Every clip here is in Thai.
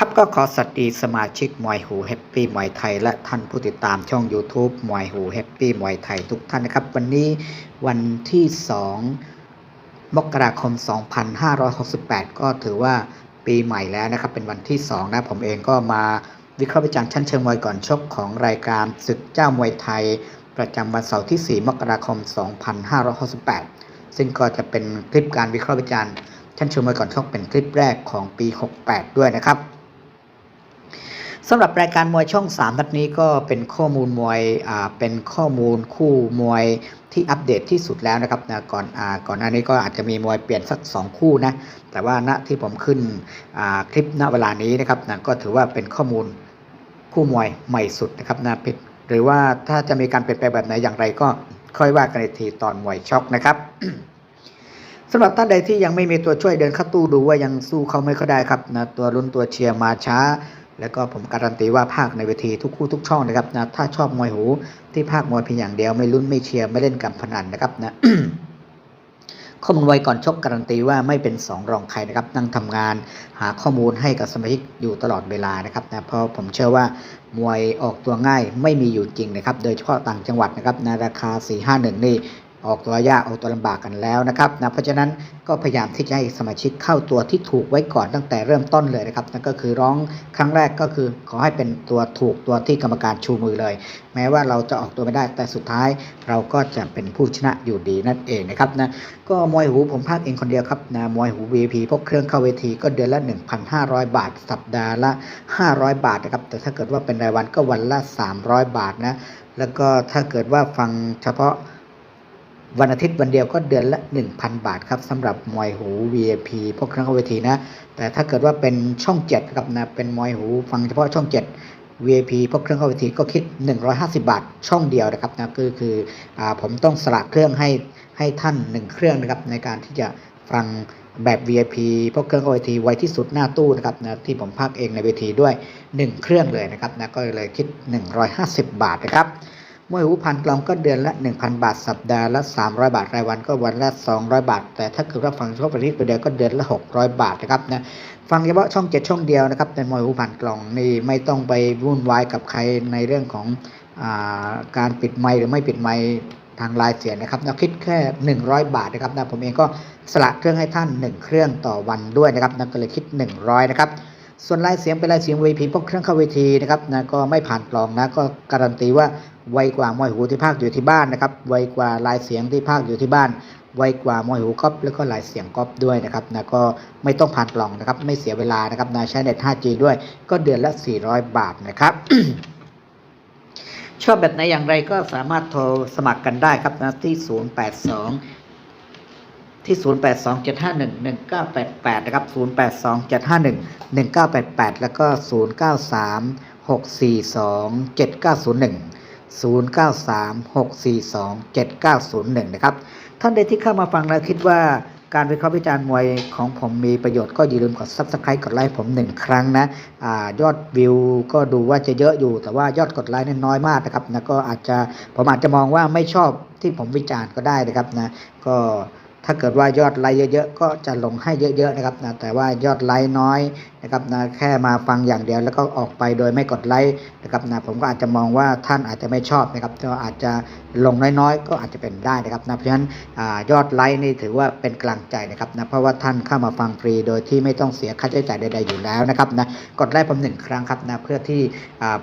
ครับก็ขอสวัสดีสมาชิกมวยหูแฮปปี้มวยไทย และท่านผู้ติดตามช่อง YouTube มวยหูแฮปปี้มวยไทยทุกท่านนะครับ วันนี้วันที่ 2 มกราคม 2568 ก็ถือว่าปีใหม่แล้วนะครับ เป็นวันที่ 2 นะผมเองก็มาวิเคราะห์วิจารณ์ชั้นเชิงมวยก่อนชกของรายการศึกเจ้ามวยไทย ประจำวันเสาร์ที่ 4 มกราคม 2568 ซึ่งก็จะเป็นคลิปการวิเคราะห์วิจารณ์ชั้นเชิงมวยก่อนชกเป็นคลิปแรกของปี 68 ด้วยนะครับ สำหรับรายการมวยช่อง 3 นัดนี้ก็เป็นข้อมูลมวยอ่าเป็นข้อมูลคู่มวยที่อัปเดตที่สุดแล้วนะครับนะก่อนอ่าก่อนหน้านี้ก็อาจจะมีมวยเปลี่ยนสัก 2 คู่นะแต่ว่าณที่ผมขึ้นอ่าคลิปณเวลานี้นะครับนะก็ถือว่าเป็นข้อมูลคู่มวยใหม่สุดนะครับนะผิดหรือว่าถ้าจะมีการเปลี่ยนแปลงแบบไหนอย่างไรก็ค่อยว่ากันอีกทีตอนมวยช็อกนะครับสำหรับท่านใดที่ยังไม่มีตัวช่วยเดินเข้าตู้ดูว่ายังสู้เขาไม่ค่อยได้ครับนะตัวลุ้นตัวเชียร์มาช้า แล้วก็ผมการันตีว่าภาคในเวทีทุกคู่ทุกช่องนะครับนะถ้าชอบมวยหูที่ภาคมวยเพียงอย่างเดียวไม่ลุ้นไม่เชียร์ไม่เล่นกับพนันนะครับนะข้อมูลไวก่อนชกการันตีว่าไม่เป็นสองรองใครนะครับนั่งทำงานหาข้อมูลให้กับสมาชิกอยู่ตลอดเวลานะครับนะเพราะผมเชื่อว่ามวยออกตัวง่ายไม่มีอยู่จริงนะครับ โดยเฉพาะต่างจังหวัดนะครับในราคา 451 นี่ ออกตัวยากออกตัวลำบากกันแล้วนะครับนะเพราะฉะนั้นก็พยายามที่จะให้สมาชิกเข้าตัวที่ถูกไว้ก่อนตั้งแต่เริ่มต้นเลยนะครับนั่นก็คือร้องครั้งแรกก็คือขอให้เป็นตัวถูกตัวที่กรรมการชูมือเลย แม้ว่าเราจะออกตัวไม่ได้แต่สุดท้าย เราก็จะเป็นผู้ชนะอยู่ดีนั่นเองนะครับนะก็มวยหูผมพากเองคนเดียวครับนะมวยหู VIP พวกเครื่องเข้าเวทีก็เดือนละ 1,500 บาท สัปดาห์ละ 500 บาทนะครับแต่ถ้าเกิดว่าเป็นรายวันก็วันละ 300 บาทนะแล้วก็ถ้าเกิดว่าฟังเฉพาะ วันอาทิตย์วันเดียวก็เดือนละ 1,000 บาทครับสำหรับมวยหู VIP พวกเครื่องเข้าเวทีนะ แต่ถ้าเกิดว่าเป็นช่อง7ครับนะเป็นมวยหูฟังเฉพาะช่อง 7 VIP พวกเครื่องเข้าเวทีก็คิด 150 บาท ช่องเดียวนะครับนะก็คืออาผมต้องสละเครื่องให้ให้ท่าน 1 เครื่องนะครับในการที่จะฟังแบบ VIP พวกเครื่องเข้าเวทีไวที่สุดหน้าตู้นะครับนะที่ผมพักเองในเวทีด้วย 1 เครื่องเลยนะครับนะก็เลยคิด 150 บาทนะครับ มวยหูพันกล่องก็เดือนละ 1,000 บาท สัปดาห์ละ 300 บาท รายวันก็วันละ 200 บาท แต่ถ้าเกิดว่าฟังเฉพาะประเทศเดียวก็เดือนละ 600 บาทนะครับนะฟังเฉพาะช่อง 7 ช่องเดียวนะครับในมวยหูพันกล่องนี่ไม่ต้องไปวุ่นวายกับใครในเรื่องของอาการปิดไมค์หรือไม่ปิดไมค์ทางลน์เสียงนะครับนะคิดแค่ 100 บาทนะครับนะผมเองก็สละเครื่องให้ท่าน 1 เครื่องต่อวันด้วยนะครับนะก็เลยคิด 100 นะครับ ส่วนลายเสียงเป็นลายเสียง VP พวกเครื่องเข้าเวทีนะครับนะก็ไม่ผ่านกลองนะก็การันตีว่าไวกว่ามวยหูที่ภาคอยู่ที่บ้านนะครับไวกว่าลายเสียงที่ภาคอยู่ที่บ้านไวกว่ามวยหูก๊อปแล้วก็ลายเสียงก๊อปด้วยนะครับนะก็ไม่ต้องผ่านกล่องนะครับไม่เสียเวลานะครับนะใช้เน็ต 5G ด้วยก็เดือนละ 400 บาทนะครับชอบแบบไหนอย่างไรก็สามารถโทรสมัครกันได้ครับนะที่ 082 ที่ 0827511988 นะครับ 0827511988 แล้วก็ 0936427901 0936427901 นะครับ ท่านใดที่เข้ามาฟังแล้วคิดว่าการวิเคราะห์วิจารณ์มวยของผมมีประโยชน์ก็อย่าลืมกด Subscribe กดไลค์ผมหนึ่งครั้งนะอยอดวิวก็ดูว่าจะเยอะอยู่ แต่ว่ายอดกดไลค์นี่น้อยมากนะครับนะก็อาจจะผมอาจจะมองว่าไม่ชอบที่ผมวิจารณ์ก็ได้นะครับนะก็ ถ้าเกิดว่ายอดไลค์เยอะๆก็จะลงให้เยอะๆนะครับนะแต่ว่ายอดไลค์น้อยนะครับนะแค่มาฟังอย่างเดียวแล้วก็ออกไปโดยไม่กดไลค์นะครับนะผมก็อาจจะมองว่าท่านอาจจะไม่ชอบนะครับก็อาจจะลงน้อยๆ ก็อาจจะเป็นได้นะครับนะเพราะฉะนั้นอยอดไลค์นี่ถือว่าเป็นกำลังใจนะครับนะเพราะว่าท่านเข้ามาฟังฟรีโดยที่ไม่ต้องเสียค่าใช้จ่ายใดๆอยู่แล้วนะครับนะกดไลค์ผมหนึ่งครั้งครับนะเพื่อที่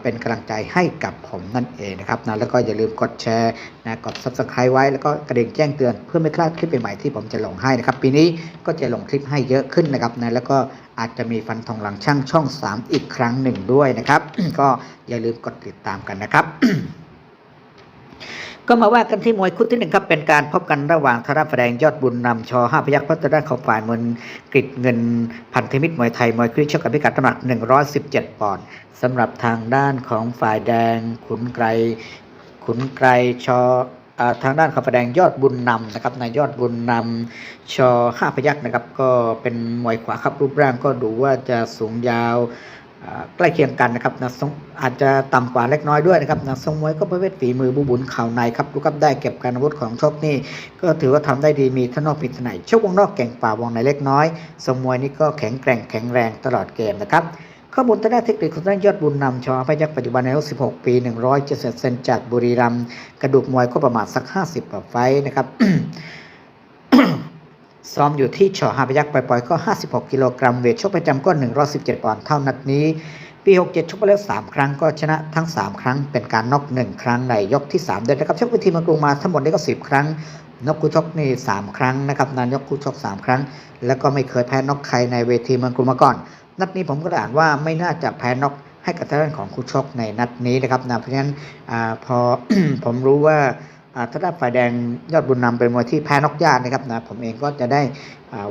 เป็นกำลังใจให้กับผมนั่นเองนะครับนะแล้วก็อย่าลืมกดแชร์นะกด subscribe ไว้แล้วก็กระดิ่งแจ้งเตือนเพื่อไม่พลาดคลิปใหม่ๆที่ผมจะลงให้นะครับปีนี้ก็จะลงคลิปให้เยอะขึ้นนะครับนะแล้วก็อาจจะมีฟันทองหลังช่างช่อง 3 อีกครั้งหนึ่งด้วยนะครับ ก็อย่าลืมกดติดตามกันนะครับก็มาว่ากันที่มวยคู่ที่หนึ่งครับเป็นการพบกันระหว่างธารแสดงยอดบุญนำชอห้าพยักพัฒนาเขาฝ่ายมนกริดเงินพันธมิตรมวยไทยมวยคริชชกกับพิกัดน้ำหนัก 117 ปอนด์สำหรับทางด้านของฝ่ายแดงขุนไกรขุนไกรชอ ทางด้านขาวแดงยอดบุญนำนะครับในยอดบุญนำชอห้าพยักนะครับ ก็เป็นมวยขวาครับรูปร่างก็ดูว่าจะสูงยาวใกล้เคียงกันนะครับนะทรงอาจจะต่ำกว่าเล็กน้อยด้วยนะครับนะทรงมวยก็ประเภทฝีมือบุบุนเข่าในครับลูกกับได้เก็บการอาวุธของชกนี่ก็ถือว่าทำได้ดีมีทั้งนอกผิดทั้งในชกวงนอกเก่งป่าวงในเล็กน้อยทรงมวยนี่ก็แข็งแกร่งแข็งแรงตลอดเกมนะครับ ข้อมูลทางด้านเทคนิคของทางด้านยอดบุญนำชอพยักปัจจุบันอายุ16 ปี 170เซนจากบุรีรัมย์กระดูกมวยก็ประมาณสัก 50กว่าไฟนะครับซ้อมอยู่ที่ชอฮาพยักปล่อยๆก็ 56 กิโลกรัมเวทชกประจำก็ 117ปอนด์เท่านัดนี้ปี 67 ชกไปแล้ว 3 ครั้งก็ชนะทั้ง 3 ครั้งเป็นการน็อก1ครั้งในยกที่ 3 เดือนนะครับชกไปทีมากรุงมาทั้งหมดนี้ก็ 10 ครั้ง นกคู่ชกนี่3ครั้งนะครับนายกคู่ชก3ครั้ง แล้วก็ไม่เคยแพ้นกใครในเวทีเมืองกรุงมาก่อน นัดนี้ผมก็อ่านว่าไม่น่าจะแพ้นกให้กับทางด้านของคู่ชกในนัดนี้นะครับนะเพราะฉะนั้นอพอผมรู้ว่าอ่าทางด้านฝ่ายแดงยอดบุญนำเป็นมวยที่แพ้นกยากนะครับนะผมเองก็จะได้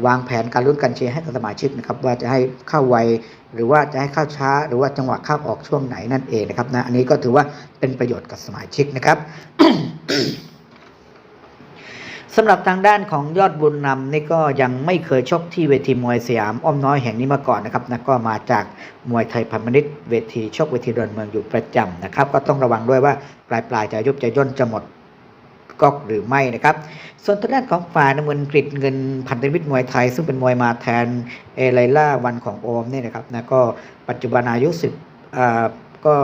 วางแผนการลุ้นการเชียร์ให้กับสมาชิกนะครับว่าจะให้เข้าไวหรือว่าจะให้เข้าช้า หรือว่าจังหวะเข้าออกช่วงไหนนั่นเองนะครับนะอันนี้ก็ถือว่าเป็นประโยชน์กับสมาชิกนะครับ สำหรับทางด้านของยอดบุญนำนี่ก็ยังไม่เคยชกที่เวทีมวยสยามอ้อมน้อยแห่งนี้มาก่อนนะครับนะก็มาจากมวยไทยพันธมิตเวทีชกเวทีดอนเมืองอยู่ประจำนะครับ ก็ต้องระวังด้วยว่าปลายปลายจะยุบจะย่นจะหมดก๊อกหรือไม่นะครับ ส่วนทางด้านของฝ่ายน้ำเงินกริดเงินพันธมิตรมวยไทย ซึ่งเป็นมวยมาแทนเอไลล่าวันของโอมเนี่ยนะครับนะก็ปัจจุบันอายุสิบอ่าก็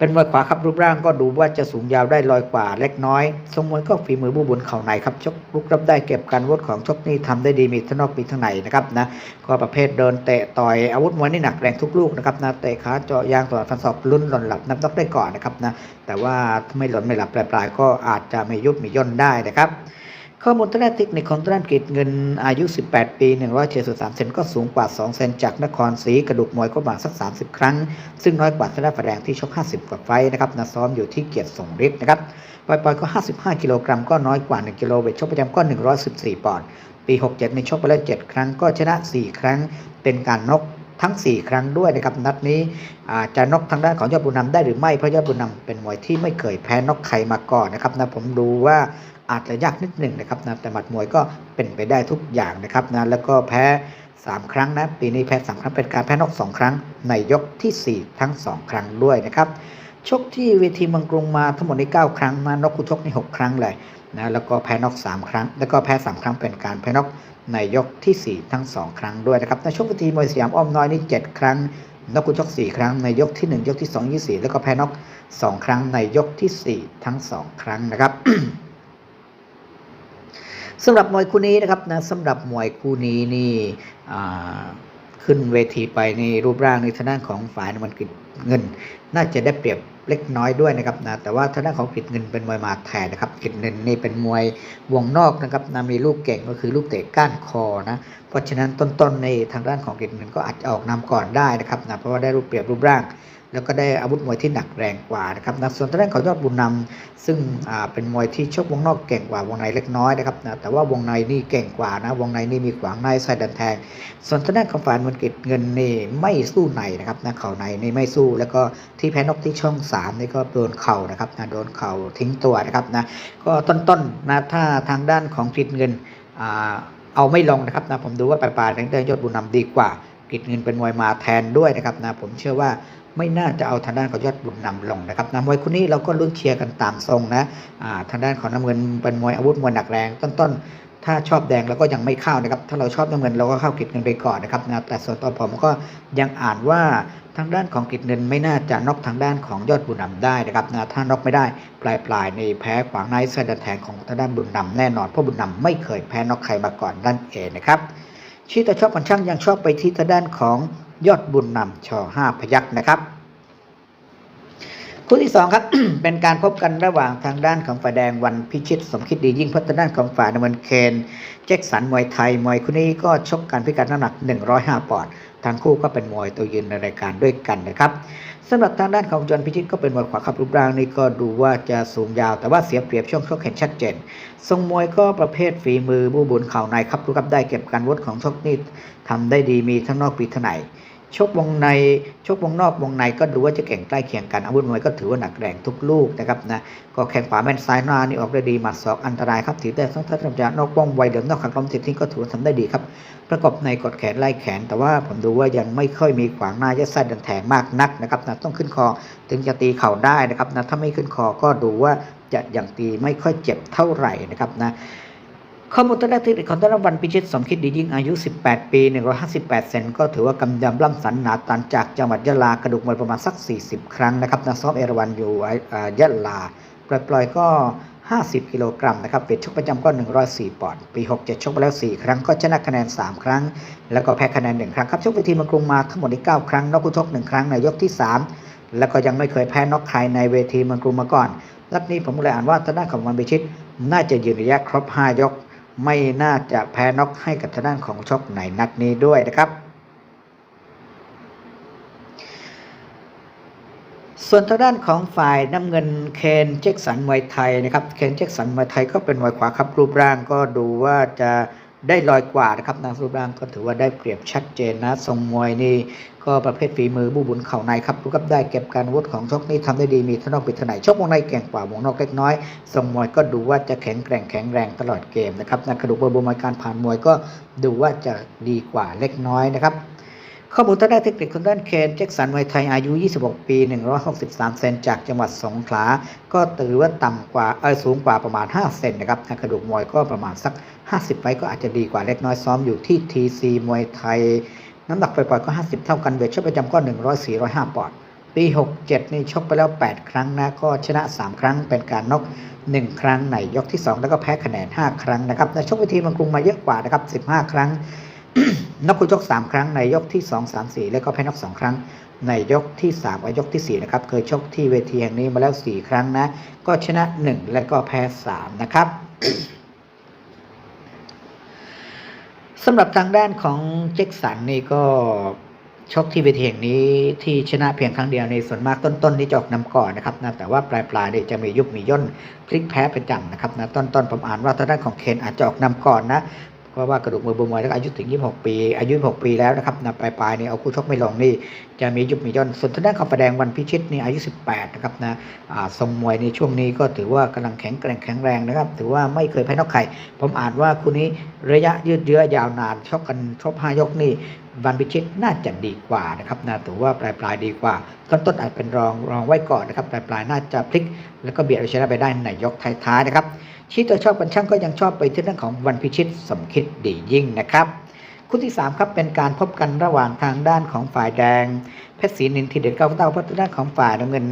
เป็นมวยขวาครับรูปร่างก็ดูว่าจะสูงยาวได้ลอยกว่าเล็กน้อยทรงมวยก็ฝีมือบูบุญเข่าในครับชกลุกรับได้เก็บการวดของชกนี่ทำได้ดีมีทั้งนอกมีทั้งในนะครับนะก็ประเภทเดินเตะต่อยอาวุธมวยนี่หนักแรงทุกลูกนะครับนะเตะขาเจาะยางตลอดฟันศอกลุ้นหล่นหลับนับนอกได้ก่อนนะครับนะแต่ว่าถ้าไม่หล่นไม่หลับปลายๆก็อาจจะไม่ยุบไม่ย่นได้นะครับ ข้อมูลทางด้านเทคนิคของทางด้านกรีดเงินอายุ 18 ปี 173 เซนก็สูงกว่า 2 เซนจากนครศรีกระดูกมวยก็ประมาณสัก 30 ครั้ง ซึ่งน้อยกว่าทางด้านฝ่ายแดงที่ชก 50 กว่าไฟนะครับนะซ้อมอยู่ที่เกียรติสงฤทธิ์นะครับปล่อยๆก็ 55 กิโลกรัมก็น้อยกว่า 1 กิโลเวทชกประจำก็ 114 ปอนด์ ปี 67 ในชกไปแล้ว 7 ครั้งก็ชนะ 4 ครั้ง เป็นการนกทั้ง 4 ครั้งด้วยนะครับนัดนี้อาจะนกทางด้านของยอดบุญนำได้หรือไม่เพราะยอดบุญนำเป็นมวยที่ไม่เคยแพ้นกใครมาก่อนนะครับนะผมดูว่า อาจจะยากนิดหนึ่งนะครับนะแต่หมัดมวยก็เป็นไปได้ทุกอย่างนะครับนะแล้วก็แพ้ 3 ครั้งนะปีนี้แพ้ 3 ครั้งเป็นการแพ้นอก2ครั้ง ในยกทีสี่4 ทั้ง 2 ครั้งด้วยนะครับชกที่เวทีเมืองกรุงมาทั้งหมดใน9ครั้งนะนกคู่ชกใน6ครั้งเลยนะแล้วก็แพ้นอก 3 ครั้ง แล้วก็แพ้ 3 ครั้งเป็นการแพ้นอกในยกทีสี่4 ทั้ง 2 ครั้งด้วยนะครับในชกเวทีมวยสยามอ้อมน้อยนี่7ครั้งนกคู่ชก 4 ครั้ง ในยกที่ 1 ยกที่ 2 24 แล้วก็แพ้นอก 2 ครั้งในยกทีสี่4 ทั้ง 2 ครั้งนะครับ สำหรับมวยคู่นี้นะครับนะสำหรับมวยคู่นี้นี่ขึ้นเวทีไปในรูปร่างในทางด้านของฝ่ายน้ำมันกฤษเงิน น่าจะได้เปรียบเล็กน้อยด้วยนะครับนะแต่ว่าทางด้านของกฤษเงินเป็นมวยมาแทนนะครับกฤษเงินนี่เป็นมวยวงนอกนะครับนะมีลูกเก่งก็คือลูกเตะก้านคอนะเพราะฉะนั้นต้นๆในทางด้านของกฤษเงินก็อาจจะออกนำก่อนได้นะครับนะเพราะว่าได้รูปเปรียบรูปร่าง แล้วก็ได้อาวุธมวยที่หนักแรงกว่านะครับนะส่วนทางด้านของยอดบุญนำซึ่งเป็นมวยที่ชกวงนอกเก่งกว่าวงในเล็กน้อยนะครับนะแต่ว่าวงในนี่เก่งกว่านะวงในนี่มีขวางในใส่ดันแทง ส่วนทางด้านของฝ่ายมันกิจเงินนี่ไม่สู้ในนะครับนะเข่าในนี่ไม่สู้ แล้วก็ที่แพ้นกที่ช่องสามนี่ก็โดนเข่านะครับนะโดนเข่าทิ้งตัวนะครับนะก็ต้นๆนะถ้าทางด้านของกิจเงินอเอาไม่ลงนะครับนะผมดูว่าปลายๆทางด้านยอดบุญนำดีกว่า กิจเงินเป็นมวยมาแทนด้วยนะครับนะผมเชื่อว่าไม่น่าจะเอาทางด้านของยอดบุญนำลงนะครับนะมวยคู่นี้เราก็ลุ้นเชียร์กันตามทรงนะอ่าทางด้านของน้ำเงินเป็นมวยอาวุธมวยหนักแรงต้นๆ ถ้าชอบแดงเราก็ยังไม่เข้านะครับ ถ้าเราชอบน้ำเงินเราก็เข้ากิจเงินไปก่อนนะครับนะแต่ส่วนตัวผมก็ยังอ่านว่าทางด้านของกิจเงินไม่น่าจะน็อกทางด้านของยอดบุญนำได้นะครับนะถ้าน็อกไม่ได้ปลายปลายๆในแพ้ขวางในเส้นดันแทงของทางด้านบุญนำแน่นอนเพราะบุญนำไม่เคยแพ้น็อกใครมาก่อนนั่นเองนะครับ ชี้แต่ชอบกันช่างยังชอบไปที่ทางด้านของยอดบุญนำชอห้าพยักษ์นะครับ คู่ที่สองครับ เป็นการพบกันระหว่างทางด้านของฝ่ายแดงวันพิชิต สมคิดดียิ่งพัฒด้านของฝ่ายน้ำมันเคนแจ็คสันมวยไทยมวยคู่นี้ก็ชกกันพิกัดน้ำหนัก 105 ปอนด์ทั้งคู่ก็เป็นมวยตัวยืนในรายการด้วยกันนะครับ สำหรับทางด้านของจวนพิชิตก็เป็นมวยขวาขับรูปร่างนี่ก็ดูว่าจะสูงยาวแต่ว่าเสียเปรียบช่วงชกเห็นชัดเจนทรงมวยก็ประเภทฝีมือบูบุญเข่าในครับรูปรับได้เก็บการวดของชกนี่ทำได้ดีมีทั้งนอกปีทั้งใน ชกวงในชกวงนอกวงในก็ดูว่าจะเก่งใกล้เคียงกันอาวุธมวยก็ถือว่าหนักแรงทุกลูกนะครับนะก็แข้งขวาแม่นซ้ายหน้านี่ออกได้ดีหมัดศอกอันตรายครับถือได้ทั้งทัศนจานอกวงไวเดิมนอกขัดลมติดทิ้งก็ถือว่าทำได้ดีครับ ประกอบในกดแขนไล่แขน แต่ว่าผมดูว่ายังไม่ค่อยมีขวางหน้ายัดไส้ดันแทงมากนักนะครับนะต้องขึ้นคอถึงจะตีเข่าได้นะครับนะถ้าไม่ขึ้นคอก็ดูว่าจะอยังตีไม่ค่อยเจ็บเท่าไหร่นะครับนะ ข้อมูลตัวแรกที่ของต้นวันพิชิตสมคิดดียิ่งอายุ 18 ปี 158 เซนก็ถือว่ากำยำล่ำสันหนาตันจากจังหวัดยะลากระดูกมวยประมาณสัก 40 ครั้งนะครับนักซ้อมเอราวันอยู่ยะลา ปล่อยๆ ก็ 50 กิโลกรัมนะครับเวทชกประจำก็ 104 ปอนด์ ปี 67 ชกไปแล้ว 4 ครั้ง ก็ชนะคะแนน 3 ครั้ง แล้วก็แพ้คะแนน 1 ครั้งครับ ชกเวทีมืองกรุงมาทั้งหมดนี้9ครั้ง นอกคู่ชก 1 ครั้งในยกที่ 3 แล้วก็ยังไม่เคยแพ้นอกใครในเวทีมืองกรุงมาก่อนนัดนี้ผมเลยอ่านว่าทางด้าของวันพิชิต น่าจะยืนระยะครบ 5 ยก ไม่น่าจะแพ้น็อกให้กับทางด้านของชกในนัดนี้ด้วยนะครับ ส่วนทางด้านของฝ่ายน้ำเงินเคนเจ็กสันมวยไทยนะครับเคนเจ็กสันมวยไทยก็เป็นมวยขวาครับรูปร่างก็ดูว่าจะได้ลอยกว่านะครับนะรูปร่างก็ถือว่าได้เปรียบชัดเจนนะทรงมวยนี่ ก็ประเภทฝีมือบูบุญเข่าในครับรู้กับได้เก็บการวุธของชกนี่ทำได้ดีมีทนอกปิดทนายชกวงในเก่งกว่าวงนอกเล็กน้อยทรงมวยก็ดูว่าจะแข็งแกร่งแข็งแรงตลอดเกมนะครับนะกระดูกบนบนการผ่านมวยก็ดูว่าจะดีกว่าเล็กน้อยนะครับข้อมูลทางด้านเทคนิคของด้านเคนแจ็คสันมวยไทยอายุ 26 ปี 163 เซนจากจังหวัดสงขลา ก็ถือว่าต่ำกว่าเออสูงกว่าประมาณ 5 เซนนะครับทางกระดูกมวยก็ประมาณสัก 50ไฟต์ก็อาจจะดีกว่าเล็กน้อยซ้อมอยู่ที่ TC มวยไทย น้ำหนักปล่อยๆก็ 50 เท่ากันเวทชกประจำก็ 100 405ปอนด์ปี 67 นี่ชกไปแล้ว 8 ครั้งนะ ก็ชนะ 3 ครั้งเป็นการน็อก 1 ครั้งในยกที่ 2 แล้วก็แพ้คะแนน 5 ครั้งนะครับในชกเวทีมันกรุงมาเยอะกว่านะครับ 15 ครั้งนกคุณชก3 ครั้งในยกที่ 2 3 4 แล้วก็แพ้นก2 ครั้งในยกที่3กับยกที่4นะครับเคยชกที่เวทีแห่งนี้มาแล้ว 4 ครั้งนะ ก็ชนะ 1 และก็แพ้ 3 นะครับ สำหรับทางด้านของเจ็กสันนี่ก็ชกที่เวทีแห่งนี้ที่ชนะเพียงครั้งเดียวในส่วนมากต้นๆนี่จะออกนำก่อนนะครับนะแต่ว่าปลายๆนี่จะมียุบมีย่นพลิกแพ้ประจำนะครับนะต้นๆผมอ่านว่าทางด้านของเคนอาจจะออกนำก่อนนะ เพราะว่ากระดูกมือบวมวยแล้วอายุถึง 26 ปี อายุ 26 ปีแล้วนะครับนะปลายๆนี่เอาคู่ชกไม่ลงนี่จะมียุบมีย่นส่วนทางด้านของประแดงวันพิชิตนี่อายุ 18 นะครับนะทรงมวยในช่วงนี้ก็ถือว่ากำลังแข็งแกร่งแข็งแรงนะครับ ถือว่าไม่เคยแพ้นอกใครผมอ่านว่าคู่นี้ระยะยืดเยื้อยาวนานชกกันชก5ยกนี่วันพิชิตน่าจะดีกว่านะครับนะถือว่าปลายปลายดีกว่า ต้นต้นอาจเป็นรองรองไว้ก่อนนะครับปลายปลายน่าจะพลิก แล้วก็เบียดเอาชนะไปได้ในยกท้ายๆนะครับ ชี้ตัวชอบกันช่างก็ยังชอบไปที่เรื่องของวันพิชิตสมคิดดียิ่งนะครับคู่ที่3ครับเป็นการพบกันระหว่างทางด้านของฝ่ายแดง เพชรศรีนินทีเด็ดเก้าเต้าเพราะทางด้านของฝ่ายน้ำเงิน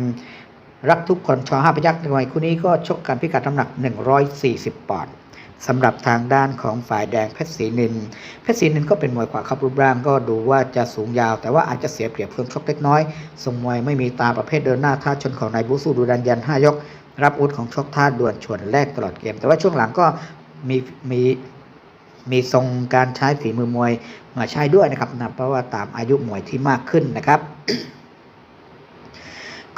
รักทุกคนชอห้าพยักษ์ในวัยคู่นี้ก็ชกกันพิกัดน้ำหนัก 140 ปอนด์สำหรับทางด้านของฝ่ายแดงเพชรศรีนิน เพชรศรีนินก็เป็นมวยขวาครับรูปร่างก็ดูว่าจะสูงยาว แต่ว่าอาจจะเสียเปรียบเพิ่มชกเล็กน้อยทรงมวยไม่มีตาประเภทเดินหน้าท่าชนของนายบูสูดูดันยันห้ายก รับอาวุธของชกท่าด่วนชวนแรกตลอดเกม แต่ว่าช่วงหลังก็มีมีมีทรงการใช้ฝีมือมวยมาใช้ด้วยนะครับนะเพราะว่าตามอายุมวยที่มากขึ้นนะครับ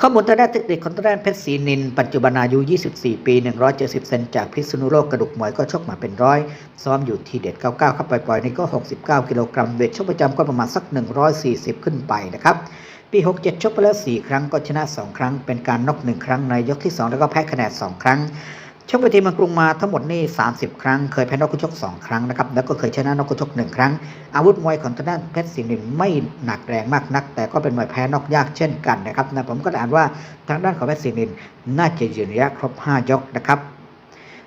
ข้อมูลทางด้านเทคนิคของทางด้านเพชรศรีนิน ปัจจุบันอายุ 24 ปี 170 เซนจากพิษณุโลกกระดูกมวยก็ชกมาเป็นร้อยซ้อมอยู่ที่เด็ด 99 ครับปล่อยๆนี่ก็ 69 กิโลกรัมเวทชกประจำก็ประมาณสัก 140 ขึ้นไปนะครับ ปี 67 ชกไปแล้ว 4 ครั้งก็ชนะ 2 ครั้ง เป็นการน็อก1ครั้งในยกที่ 2 แล้วก็แพ้คะแนน 2 ครั้ง ชกไปทีมเมืองกรุงมาทั้งหมดนี่ 30 ครั้ง เคยแพ้นอกกุชก 2 ครั้งนะครับ แล้วก็เคยชนะนอกกุชก 1 ครั้ง อาวุธมวยของทางด้านเพชรศรีนินไม่หนักแรงมากนัก แต่ก็เป็นมวยแพ้นอกยากเช่นกันนะครับนะผมก็อ่านว่าทางด้านของเพชรศรีนินน่าจะยืนระยะครบ 5 ยกนะครับ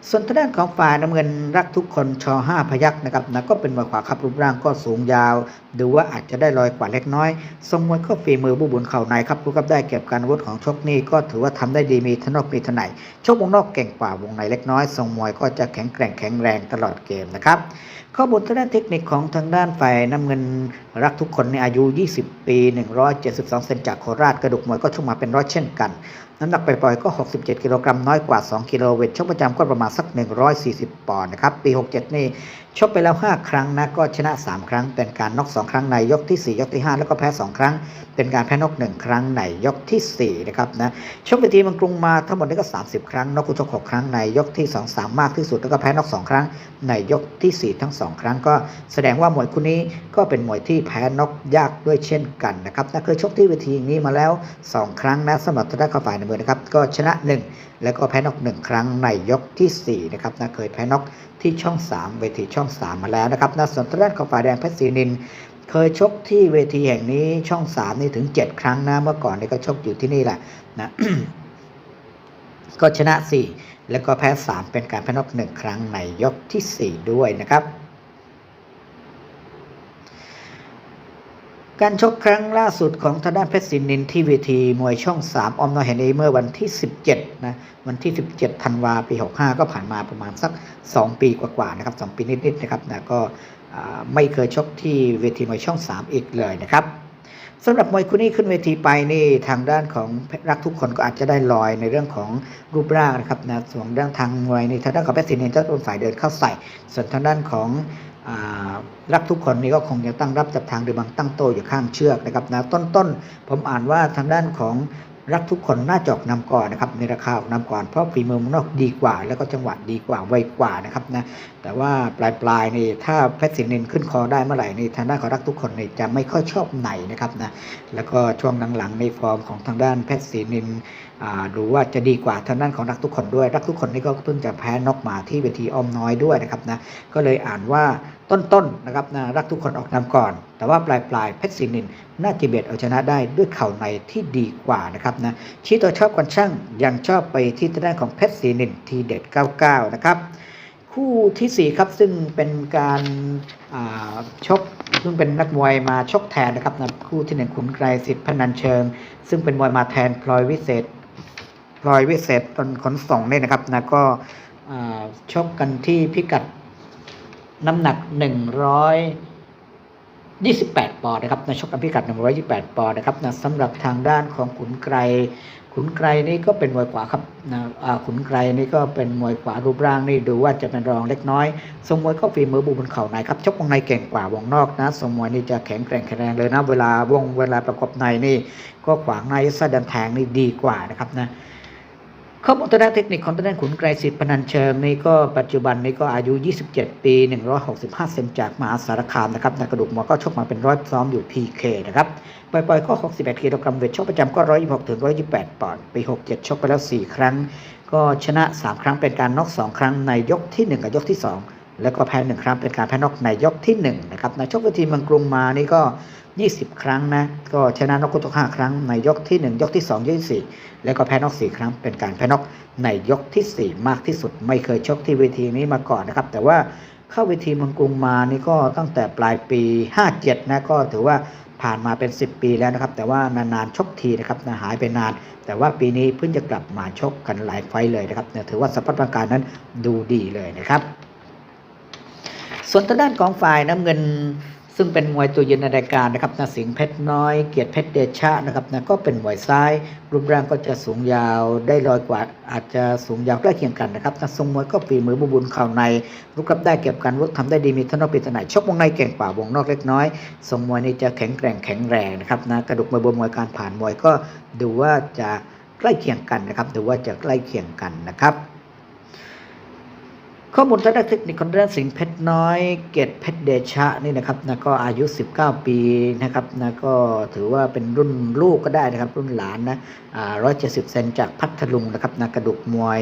ส่วนทางด้านของฝ่ายน้ำเงินรักทุกคนชอห้าพยักนะครับนะก็เป็นมวยขวาครับรูปร่างก็สูงยาว ดูว่าอาจจะได้ลอยกว่าเล็กน้อยทรงมวยก็ฝีมือบุบุญเข่าในครับรู้กับได้เก็บการวุธของชกนี่ก็ถือว่าทำได้ดีมีทนอกมีทนายชกวงนอกเก่งกว่าวงในเล็กน้อยทรงมวยก็จะแข็งแกร่งแข็งแรงตลอดเกมนะครับข้อมูลทางด้านเทคนิคของทางด้านฝ่ายน้ำเงินรักทุกคนในอายุ 20 ปี 172 เซนจากโคราชกระดูกมวยก็ชกมาเป็นร้อยเช่นกัน น้ำหนักปล่อยๆก็ 67 กิโลกรัมน้อยกว่า 2 กิโลเวทช่องประจำก็ประมาณสัก 140 ปอนด์นะครับ ปี 67 นี่ ชกไปแล้ว 5 ครั้งนะก็ชนะ 3 ครั้ง เป็นการน็อก2ครั้งในยกที่ 4 ยกที่ 5 แล้วก็แพ้ 2 ครั้ง เป็นการแพ้นก 1 ครั้งในยกทีสี่4นะครับนะชกไปทีมันกรุงมาทั้งหมดนี่ก็ 30 ครั้งนอกคู่ชก6ครั้งในยกที่ 2 3 มากที่สุดแล้วก็แพ้นอก2 ครั้ง ในยกทีสี่ 4 ทั้ง 2 ครั้ง ก็แสดงว่ามวยคู่นี้ก็เป็นมวยที่แพ้นอกยากด้วยเช่นกันนะครับนะเคยชกที่เวทีนี้มาแล้ว 2 ครั้งนะสำหรับทางด้านข้าฝ่ายในมือนะครับก็ชนะ 1 แล้วก็แพ้นอก1ครั้งในยกทีสี่4นะครับนะเคยแพ้นอกที่ช่อง 3 เวทีช่อง 3 มาแล้วนะครับนะส่วนทางด้านข้าฝ่ายแดงเพชรศรีนินเคยชกที่เวทีแห่งนี้ช่อง 3 นี่ถึง 7 ครั้งนะเมื่อก่อนนี่ก็ชกอยู่ที่นี่แหละนะก็ชนะ 4 แล้วก็แพ้ 3 เป็นการแพ้นอกหนึ่งครั้งในยกทีสี่ 4 ด้วยนะครับ การชกครั้งล่าสุดของทางด้านเพชรศินินที่เวทีมวยช่อง 3ออมนอยเห็นเอเมื่อวันที่ 17 นะ วันที่ 17ธันวาปี 65 ก็ผ่านมาประมาณสัก 2 ปีกว่าๆนะครับ 2 ปีนิดๆนะครับนะก็ไม่เคยชกที่เวทีมวยช่อง 3 อีกเลยนะครับสำหรับมวยคู่นี้ขึ้นเวทีไปนี่ทางด้านของรักทุกคนก็อาจจะได้ลอยในเรื่องของรูปร่างนะครับนะส่วนเรื่องทางมวยนี่ทางด้านของเพชรศินินจะเป็นฝ่ายเดินเข้าใส่ ส่วนทางด้านของ รับทุกคนนี่ก็คงจะตั้งรับจับทางหรือบางตั้งโตอยู่ข้างเชือกนะครับนะต้นๆ ผมอ่านว่าทางด้านของรักทุกคนน่าจอกนำก่อนนะครับในราคาออกนำก่อนเพราะฝีมือเมืองนอกดีกว่า แล้วก็จังหวะดีกว่าไวกว่านะครับนะแต่ว่าปลายปลายๆนี่ถ้าเพชรศินินขึ้นคอได้เมื่อไหร่นี่ทางด้านของรักทุกคนนี่จะไม่ค่อยชอบไหนนะครับนะแล้วก็ช่วงหลังๆในฟอร์มของทางด้านเพชรศินิน ดูว่าจะดีกว่าทางด้านของรักทุกคนด้วย รักทุกคนนี่ก็เพิ่งจะแพ้นอกมาที่เวทีอ้อมน้อยด้วยนะครับนะก็เลยอ่านว่าต้นๆนะครับนะรักทุกคนออกนำก่อน แต่ว่าปลายปลายเพชรศินินน่าจะเบียดเอาชนะได้ด้วยเข่าในที่ดีกว่านะครับนะชี้ตัวชอบกันช่างยังชอบไปที่ทางด้านของเพชรศินินทีเด็ด 99 นะครับคู่ทีสี่4 ครับซึ่งเป็นการาชกซึ่งเป็นนักมวยมาชกแทนนะครับนะคู่ที่หนึ่งขุนไกรสิทธิ์พนันเชิง ซึ่งเป็นมวยมาแทนพลอยวิเศษ พลอยวิเศษตนขนส่งเนี่ยนะครับนะก็ชกกันที่พิกัดน้ำหนัก 128 ปอนด์นะครับนะชกกันพิกัด 128 ปอนด์นะครับนะสำหรับทางด้านของขุนไกรขุนไกรนี่ก็เป็นมวยขวาครับนะขุนไกรนี่ก็เป็นมวยขวารูปร่างนี่ดูว่าจะเป็นรองเล็กน้อยทรงมวยก็ฝีมือบุบนเข่าในครับชกวงในเก่งกว่าวงนอกนะทรงมวยนี่จะแข็งแกร่งแข็งแรงเลยนะเวลาวงเวลาประกบในนี่ก็ขวางในซะดันแทงนี่ดีกว่านะครับนะ ข้อมูลทางด้านเทคนิคของทางด้านขุนไกรสิทธิ์พนันเชิงนี่ก็ปัจจุบันนี่ก็อายุ 27 ปี 165 เซนจากมหาสารคามนะครับในกระดูกหมอก็ชกมาเป็นร้อยซ้อมอยู่ PK นะครับปล่อยๆก็ 61กิโลกรัมเวทชกประจำก็ 126ถึง128 ปอนด์ปี 67 ชกไปแล้ว 4 ครั้ง ก็ชนะ 3 ครั้งเป็นการน็อก 2 ครั้งในยกที่ 1 กับยกที่ 2 แล้วก็แพ้ 1 ครั้งเป็นการแพ้น็อกในยกที่1นะครับในชกเวทีเมืองกรุงมานี่ก็ 20 ครั้งนะ ก็ชนะน็อกทุก5ครั้ง ในยกที่ 1 ยกที่ 2 ยกที่ 4 แล้วก็แพ้น็อก4ครั้ง เป็นการแพ้น็อกในยกทีสี่ 4 มากที่สุด ไม่เคยชกที่เวทีนี้มาก่อนนะครับ แต่ว่าเข้าเวทีเมืองกรุงมานี่ก็ตั้งแต่ปลายปี 57 นะ ก็ถือว่าผ่านมาเป็น 10 ปีแล้วนะครับ แต่ว่านานๆชกทีนะครับนะหายไปนาน แต่ว่าปีนี้เพิ่งจะกลับมาชกกันหลายไฟเลยนะครับเนี่ยถือว่าสภาพร่างกายนั้นดูดีเลยนะครับ ส่วนทางด้านของฝ่ายน้ำเงิน ซึ่งเป็นมวยตัวยืนในรายการนะครับนาสิงห์เพชรน้อย เกียรติเพชรเดชะนะครับนะก็เป็นมวยซ้าย รูปร่างก็จะสูงยาวได้ลอยกว่าอาจจะสูงยาวใกล้เคียงกันนะครับนะทรงมวยก็ฝีมือบุบุญเข่าในรุกรับได้เก็บกันรุกทำได้ดีมีทนอกปีตะไหนชกวงในเก่งกว่าวงนอกเล็กน้อยทรงมวยนี่จะแข็งแกร่งแข็งแรงนะครับนะกระดูกมวยบนมวยการผ่านมวยก็ดูว่าจะใกล้เคียงกันนะครับดูว่าจะใกล้เคียงกันนะครับ ข้อมูลทางด้านเทคนิคของด้านสิงเพชรน้อย เกตเพชรเดชะนี่นะครับนะก็อายุ 19 ปีนะครับนะก็ถือว่าเป็นรุ่นลูกก็ได้นะครับ รุ่นหลานนะอ่า170เซนจากพัทลุงนะครับนะกระดูกมวย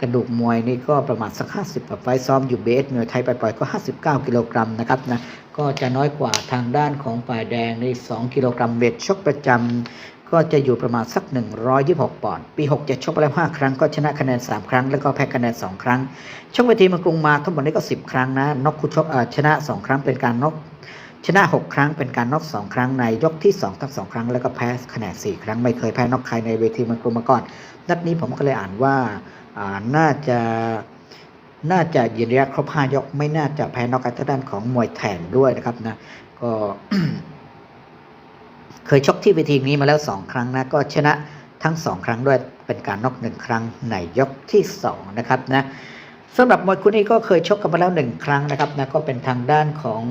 กระดูกมวยนี่ก็ประมาณสัก50กว่าไฟซ้อมอยู่เบสมวยไทยปล่อยก็ 59 กิโลกรัมนะครับนะก็จะน้อยกว่าทางด้านของฝ่ายแดงใน2กิโลกรัมเวทชกประจำ ก็จะอยู่ประมาณสัก 126 ปอนด์ ปี 67 ชกไปแล้ว 5 ครั้งก็ชนะคะแนน 3 ครั้ง แล้วก็แพ้คะแนน 2 ครั้ง ชกเวทีเมากรุงมาทั้งหมดนี้ก็ 10 ครั้งนะนกคู่ชกชนะ 2 ครั้งเป็นการนกชนะ 6 ครั้งเป็นการนอก2 ครั้งในยกที่ 2 ทั้ง 2 ครั้ง แล้วก็แพ้คะแนน4ครั้งไม่เคยแพ้นอกใครในเวทีเมากรุงมาก่อน นัดนี้ผมก็เลยอ่านว่าน่าจะน่าจะยืนระยะครบ 5 ยก ไม่น่าจะแพ้นอกกันทางด้านของมวยแทนด้วยนะครับนะก็ เคยชกที่เวทีนี้มาแล้ว 2 ครั้งนะก็ชนะทั้ง 2 ครั้งด้วยเป็นการน็อกหนึ่งครั้งในยกที่ 2 นะครับนะสำหรับมวยคู่นี้ก็เคยชกกันมาแล้ว 1 ครั้งนะครับนะก็เป็นทางด้านของ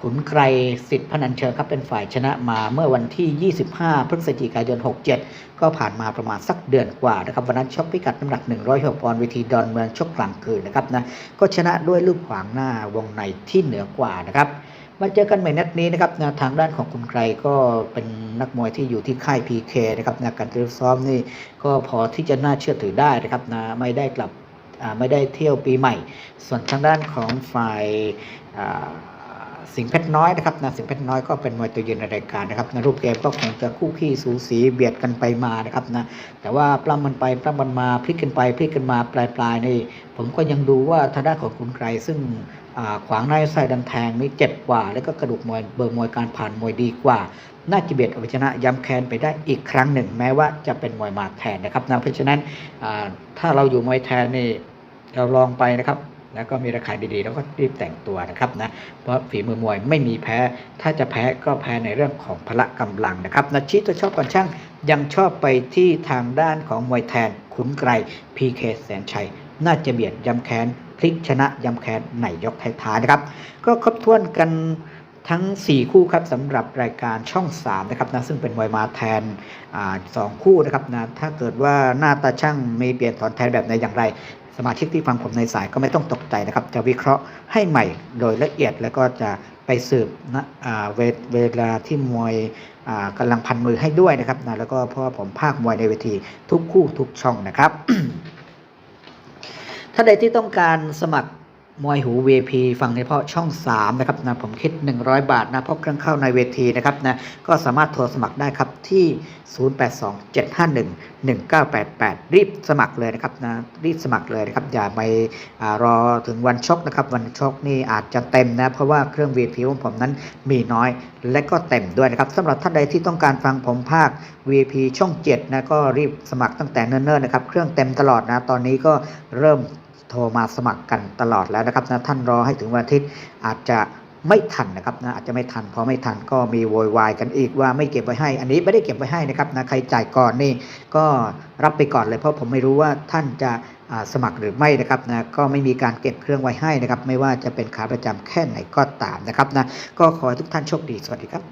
ขุนไกรสิทธิ์พนันเชิงครับเป็นฝ่ายชนะมาเมื่อวันที่ 25 พฤศจิกายน 67 ก็ผ่านมาประมาณสักเดือนกว่านะครับวันนั้นชกพิกัดน้ำหนัก 106ปอนด์เวทีดอนเมืองชกกลางคืนนะครับนะก็ชนะด้วยลูกขวางหน้าวงในที่เหนือกว่านะครับ มาเจอกันใหม่นัดนี้นะครับนวทางด้านของคุณไกรก็เป็นนักมวยที่อยู่ที่ค่าย PK นะครับนะการเตรียมซ้อมนี่ก็พอที่จะน่าเชื่อถือได้นะครับนะไม่ได้กลับไม่ได้เที่ยวปีใหม่ ส่วนทางด้านของฝ่ายสิงเพชรน้อยนะครับนะสิงเพชรน้อยก็เป็นมวยตัวยืนในรายการนะครับนะรูปเกมก็คงจะคู่ขี้สูสีเบียดกันไปมานะครับนะแต่ว่าปล้ำมันไปปล้ำมันมาพลิกกันไปพลิกกันมาปลายปลายๆนี่ผมก็ยังดูว่าทางด้านของคุณไกรซึ่ง ขวางในไส้ดันแทงนี่เจ็บกว่า แล้วก็กระดูกมวยเบอร์มวยการผ่านมวยดีกว่าน่าจะเบียดเอาชนะย้ำแค้นไปได้อีกครั้งหนึ่ง แม้ว่าจะเป็นมวยมาแทนนะครับนะเพราะฉะนั้นถ้าเราอยู่มวยแทนนี่เราลองไปนะครับแล้วก็มีราคาดีๆ แล้วก็รีบแต่งตัวนะครับนะ เพราะฝีมือมวยไม่มีแพ้ ถ้าจะแพ้ก็แพ้ในเรื่องของพละกำลังนะครับนะชีตัวชอบก่อนช่าง ยังชอบไปที่ทางด้านของมวยแทนขุนไกรพีเคแสนชัย น่าจะเบียดย้ำแค้น พลิกชนะยำแคนในยกท้ายๆนะครับ ก็ครบถ้วนกันทั้ง 4 คู่ครับสำหรับรายการช่อง 3 นะครับนะซึ่งเป็นมวยมาแทนอาสองคู่นะครับนะถ้าเกิดว่าหน้าตาช่างมีเปลี่ยนถอนแทนแบบไหนอย่างไร สมาชิกที่ฟังผมในสายก็ไม่ต้องตกใจนะครับ จะวิเคราะห์ให้ใหม่โดยละเอียดแล้วก็จะไปสืบนะอ่าเวเวลาที่มวยอ่ากำลังพันมือให้ด้วยนะครับนะแล้วก็เพราะว่าผมภาคมวยในเวทีทุกคู่ทุกช่องนะครับ ถ้าใดที่ต้องการสมัครมวยหู VP ฟังเฉพาะช่อง 3 นะครับนะผมคิด 100 บาทนะเพราะเครื่องเข้าในเวทีนะครับนะก็สามารถโทรสมัครได้ครับที่ 0827511988 รีบสมัครเลยนะครับนะรีบสมัครเลยนะครับ อย่าไปอรอถึงวันชกนะครับ วันชกนี่อาจจะเต็มนะ เพราะว่าเครื่อง VP ของผมนั้นมีน้อยและก็เต็มด้วยนะครับสำหรับท่านใดที่ต้องการฟังผมภาค VP ช่อง 7 นะก็รีบสมัครตั้งแต่เนิ่นๆนะครับเครื่องเต็มตลอดนะตอนนี้ก็เริ่ม โทรมาสมัครกันตลอดแล้วนะครับนะท่านรอให้ถึงวันอาทิตย์อาจจะไม่ทันนะครับนะอาจจะไม่ทันพอไม่ทันก็มีโวยวายกันอีกว่าไม่เก็บไว้ให้ อันนี้ไม่ได้เก็บไว้ให้นะครับนะใครจ่ายก่อนนี่ก็รับไปก่อนเลยเพราะผมไม่รู้ว่าท่านจะสมัครหรือไม่นะครับนะก็ไม่มีการเก็บเครื่องไว้ให้นะครับ ไม่ว่าจะเป็นขาประจำแค่ไหนก็ตามนะครับนะก็ขอให้ทุกท่านโชคดีสวัสดีครับ